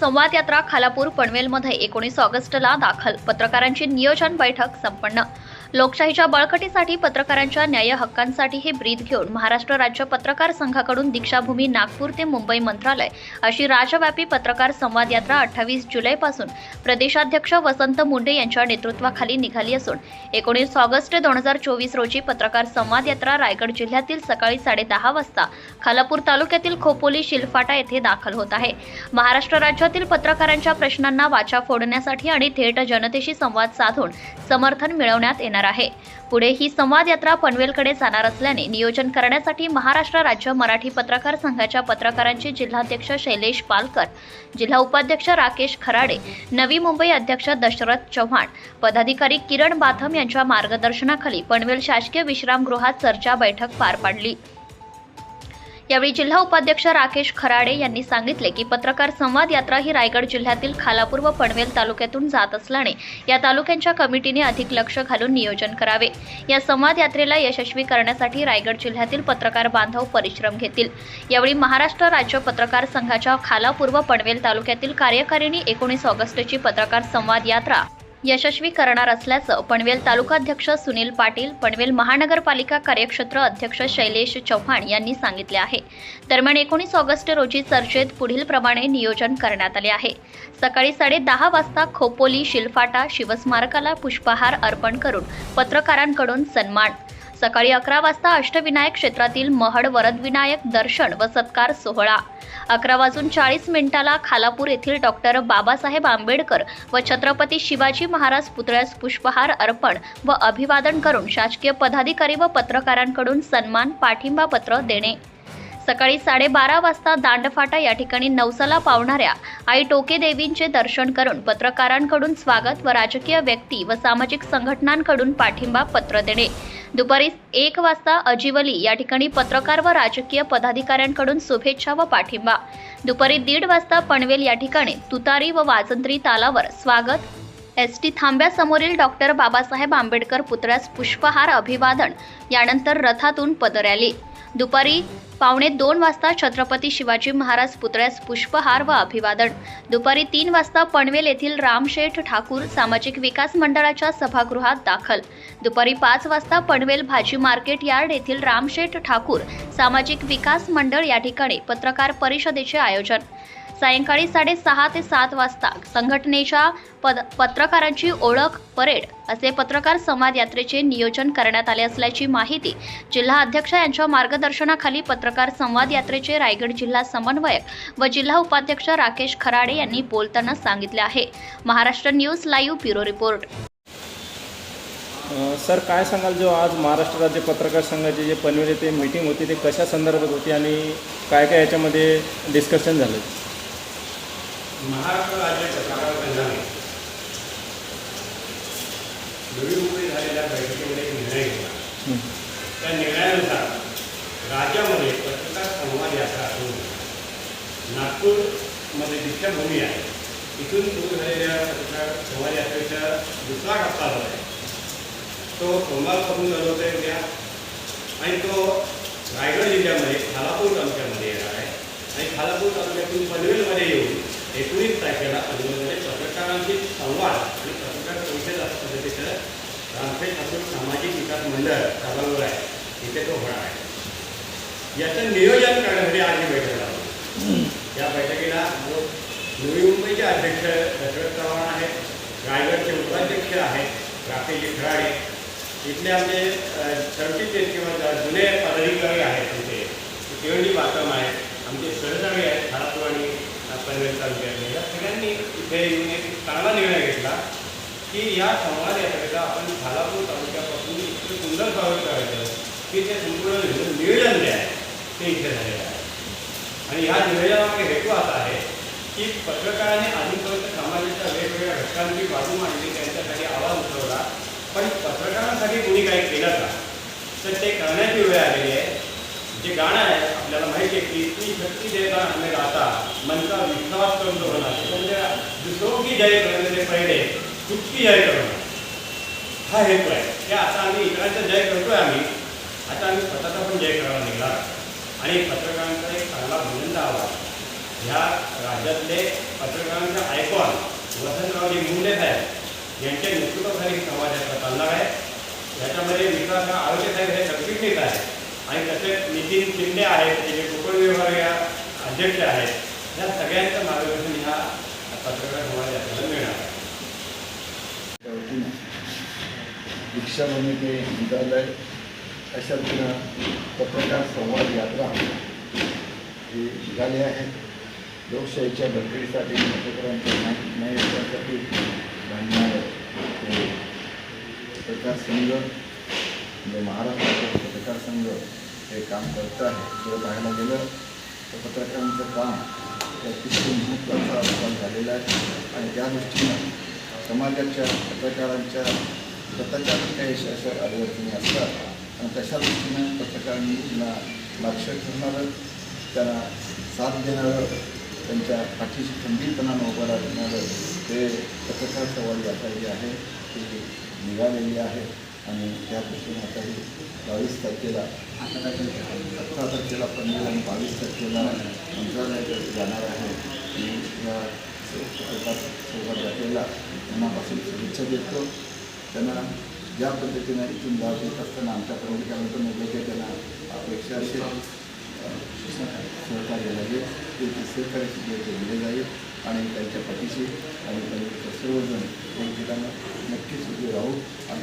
संवाद यात्रा खालापूर पनवेलमध्ये एकोणीस ऑगस्टला दाखल. पत्रकारांची नियोजन बैठक संपन्न. लोकशाहीच्या बळकटीसाठी पत्रकारांच्या न्याय हक्कांसाठी हे ब्रीद घेऊन महाराष्ट्र राज्य पत्रकार संघाकडून दीक्षाभूमी नागपूर ते मुंबई मंत्रालय अशी राज्यव्यापी पत्रकार संवाद यात्रा अठ्ठावीस जुलैपासून प्रदेशाध्यक्ष वसंत मुंडे यांच्या नेतृत्वाखाली निघाली असून एकोणीस ऑगस्ट दोन हजार चोवीस रोजी पत्रकार संवाद यात्रा रायगड जिल्ह्यातील सकाळी साडेदहा वाजता खालापूर तालुक्यातील खोपोली शिलफाटा येथे दाखल होत आहे. महाराष्ट्र राज्यातील पत्रकारांच्या प्रश्नांना वाचा फोडण्यासाठी आणि थेट जनतेशी संवाद साधून समर्थन मिळवण्यात येणार आहे. पुढे ही संवाद यात्रा पनवेलकडे जाणार असल्याने नियोजन करण्यासाठी महाराष्ट्र राज्य मराठी पत्रकार संघाच्या पत्रकारांचे जिल्हाध्यक्ष शैलेश पालकर जिल्हा उपाध्यक्ष राकेश खराडे नवी मुंबई अध्यक्ष दशरथ चव्हाण पदाधिकारी किरण बाथम यांच्या मार्गदर्शनाखाली पनवेल शासकीय विश्रामगृहात चर्चा बैठक पार पाडली. यावेळी जिल्हा उपाध्यक्ष राकेश खराडे यांनी सांगितले की पत्रकार संवाद यात्रा ही रायगड जिल्ह्यातील खालापूर व पनवेल तालुक्यातून जात असल्याने या तालुक्यांच्या कमिटीने अधिक लक्ष घालून नियोजन करावे. या संवाद यात्रेला यशस्वी करण्यासाठी रायगड जिल्ह्यातील पत्रकार बांधव परिश्रम घेतील. यावेळी महाराष्ट्र राज्य पत्रकार संघाच्या खालापूर व पनवेल तालुक्यातील कार्यकारिणी एकोणीस ऑगस्टची पत्रकार संवाद यात्रा यशस्वी करणार असल्याचं पनवेल तालुकाध्यक्ष सुनील पाटील पनवेल महानगरपालिका कार्यक्षेत्र अध्यक्ष शैलेश चव्हाण यांनी सांगितले आहे. दरम्यान एकोणीस ऑगस्ट रोजी चर्चेत पुढील प्रमाणे नियोजन करण्यात आले आहे. सकाळी साडे दहा वाजता खोपोली शिलफाटा शिवस्मारकाला पुष्पहार अर्पण करून पत्रकारांकडून सन्मान सकाळी अकरा वाजता अष्टविनायक क्षेत्रातील महड वरदविनायक दर्शन व सत्कार सोहळा. अकरा वाजून चाळीस मिनिटाला खालापूर येथील डॉक्टर बाबासाहेब आंबेडकर व छत्रपती शिवाजी महाराज पुतळ्यास पुष्पहार अर्पण व अभिवादन करून शासकीय पदाधिकारी व पत्रकारांकडून सन्मान पाठिंबा पत्र देणे. सकाळी साडेबारा वाजता दांडफाटा या ठिकाणी नवसाला पावणाऱ्या आई टोके देवींचे दर्शन करून पत्रकारांकडून स्वागत व राजकीय व्यक्ती व सामाजिक संघटनांकडून पाठिंबा पत्र देणे. दुपारी एक वाजता अजिवली या ठिकाणी पत्रकार व राजकीय पदाधिकाऱ्यांकडून शुभेच्छा व पाठिंबा. दुपारी दीड वाजता पनवेल या ठिकाणी तुतारी व वाजंत्री तालावर स्वागत. एस टी थांब्यासमोरील डॉक्टर बाबासाहेब आंबेडकर पुतळ्यास पुष्पहार अभिवादन. यानंतर रथातून पदरॅली. दुपारी पावणे दोन वाजता छत्रपती शिवाजी महाराज पुतळ्यास पुष्पहार व अभिवादन. दुपारी तीन वाजता पनवेल येथील रामशेठ ठाकूर सामाजिक विकास मंडळाच्या सभागृहात दाखल. दुपारी पाच वाजता पनवेल भाजी मार्केट यार्ड येथील रामशेठ ठाकूर सामाजिक विकास मंडळ या ठिकाणी पत्रकार परिषदेचे आयोजन. सायंकाळी साडेसहा ते सात वाजता संघटनेच्या पद पत्रकारांची ओळख परेड असे पत्रकार संवाद यात्रेचे नियोजन करण्यात आले असल्याची माहिती जिल्हा अध्यक्ष यांच्या मार्गदर्शनाखाली पत्रकार संवाद यात्रेचे रायगड जिल्हा समन्वयक व जिल्हा उपाध्यक्ष राकेश खराडे यांनी बोलताना सांगितले आहे. Maharashtra news live bureau report. Sir काय सांगाल जो आज महाराष्ट्र राज्य पत्रकार संघाची जे पनवेल येथे मीटिंग होती ते कशा संदर्भात होती आणि काय काय याच्यामध्ये डिस्कशन झालं? महाराष्ट्र राज्य पत्रकार संघाने नवी मुंबई झालेल्या बैठकीमध्ये एक निर्णय घेतला. त्या निर्णयानुसार राज्यामध्ये पत्रकार संवाद यात्रा होईल. नागपूरमध्ये दीक्षाभूमी आहे इथून सुरू झालेल्या पत्रकार संवाद यात्रेचा दुसरा टप्पा जो आहे तो सोमवारपासून चालू होते उद्या आणि तो रायगड जिल्ह्यामध्ये खालापूर तालुक्यामध्ये येणार आहे आणि खालापूर तालुक्यातून पनवेलमध्ये येऊन एकोणीस तारखेला पनवेलमध्ये पत्रकारांशी संवाद आणि पत्रकार परिषद पद्धतीचं रामफेड ठाकूर सामाजिक विकास मंडळ चालवलं आहे. इथे तो होणार आहे. याचं नियोजन करण्यासाठी आज ही बैठक लावली या बैठकीला नवी मुंबईचे अध्यक्ष दशरथ चव्हाण आहेत रायगडचे उपाध्यक्ष आहेत राकेशजी खराडे इथले आमचे सरचिटणीस किंवा जुने पदाधिकारी आहेत तिथे शिवंडी बातम आहेत. आमचे सहकारी आहेत खालापूर आणि पनवेल तालुक्यातले. या सगळ्यांनी इथे येऊन एक चांगला निर्णय घेतला की या संवाद यात्रेचा आपण खालापूर तालुक्यापासून इतकं सुंदर स्वागत करायचं की ते संपूर्ण नियोजन जे आहे. ते इथे झालेलं आहे. आणि ह्या नियोजनामागे हेतू असा आहे की पत्रकारांनी अजूनपर्यंत समाजाच्या वेगवेगळ्या घटकांची बाजू मांडली त्यांच्यासाठी आवाज उठवला पण पत्रकारांसाठी कोणी काही केलं का? तर ते करण्याची वेळ आलेली आहे. जे गाणं आहे आपल्याला माहिती आहे की ती शक्ती देता हमें गाता मन का विश्वास करून तो होणार म्हणजे दुसरों की जय करण्याचे ते पहिले चुकी जय करणं हा हेतू आहे. की आता आम्ही इतरांचा जय करतोय आम्ही. आता आम्ही स्वतःचा पण जय करायला निघाला आणि पत्रकारांचा एक चांगला बुलंद आवाज. ह्या राज्यातले पत्रकारांचे आयकॉन वसंतरावजी मुंडे साहेब यांच्या नेतृत्वाखाली समाजाचा चालणार आहे. याच्यामध्ये विकास आरोग्य साहेब हे सरचिटणीस आहे. आणि तसेच नितीन शिंदे आहेत ते जे विभाग या अध्यक्ष आहेत. या सगळ्यांचं मार्गदर्शन ह्या पत्रकार संवाद यात्रेला मिळणार. आहे त्या वतीनं ते विद्यालय अशा रीतीनं पत्रकार संवाद यात्रा ही निघाली आहे. लोकशाहीच्या बळकटीसाठी पत्रकारांच्या न्याय न्याय हक्कासाठी पत्रकार संघ म्हणजे महाराष्ट्राचा पत्रकार संघ हे काम करत आहे. जर पाहायला गेलं तर पत्रकारांचं काम अतिशय महत्त्वाचा आजकाल झालेला आहे. आणि त्या दृष्टीनं समाजाच्या पत्रकारांच्या स्वतःच्या काही अशा अडचणी असतात. आणि तशा दृष्टीनं पत्रकारांना लक्ष ठेवणारं त्यांना साथ देणारं त्यांच्या पाठीशी खंबीरपणानं उभं राहणारं ते पत्रकार सवाल यात्रा जी आहे. ती निघालेली आहे आणि त्या दृष्टीने आता ही बावीस तारखेला अठरा तारखेला. पनवेल आणि बावीस तारखेला मंत्रालयात जाणार आहे. आणि या संवाद यात्रेला मनापासून शुभेच्छा देतो. त्यांना ज्या पद्धतीनं इथून गाव येत असताना आमच्यापर्यंत काय निर्णय त्यांना अपेक्षा असेल सहकार्य लागेल. ते ते सहकार्य सुद्धा ते दिले जाईल आणि त्यांच्या पाठीशी आणि त्यांचे सर्वजण एकमेकांना नक्कीच उभे राहू.